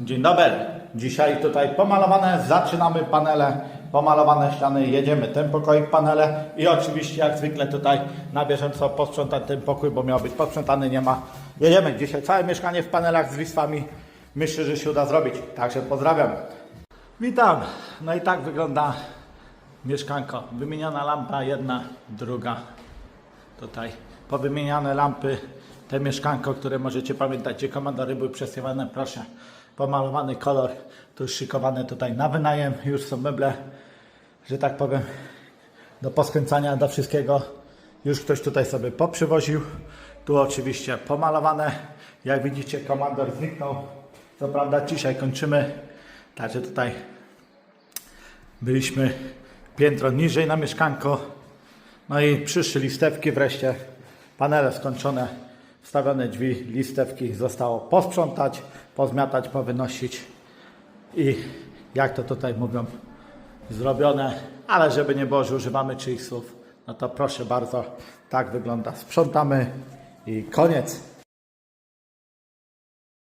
Dzień dobry. Dzisiaj tutaj pomalowane, zaczynamy panele, pomalowane ściany, jedziemy ten pokoik panele i oczywiście jak zwykle tutaj na bieżąco posprzątać ten pokój, bo miał być posprzątany, nie ma. Jedziemy dzisiaj całe mieszkanie w panelach z wisłami. Myślę, że się uda zrobić. Także pozdrawiam. Witam. No i tak wygląda mieszkanko. Wymieniona lampa jedna, druga. Tutaj powymieniane lampy, te mieszkanko, które możecie pamiętać, gdzie komandory były przesyłane, proszę, pomalowany kolor, tu już szykowane tutaj na wynajem, już są meble, że tak powiem, do poskręcania, do wszystkiego. Już ktoś tutaj sobie poprzywoził. Tu oczywiście pomalowane. Jak widzicie, komandor zniknął. Co prawda dzisiaj kończymy, także tutaj byliśmy piętro niżej na mieszkanko. No i przyszły listewki wreszcie. Panele skończone, wstawione drzwi, listewki zostało posprzątać, pozmiatać, powynosić i jak to tutaj mówią, zrobione, ale żeby nie było, że używamy czyichś słów, no to proszę bardzo, tak wygląda. Sprzątamy i koniec.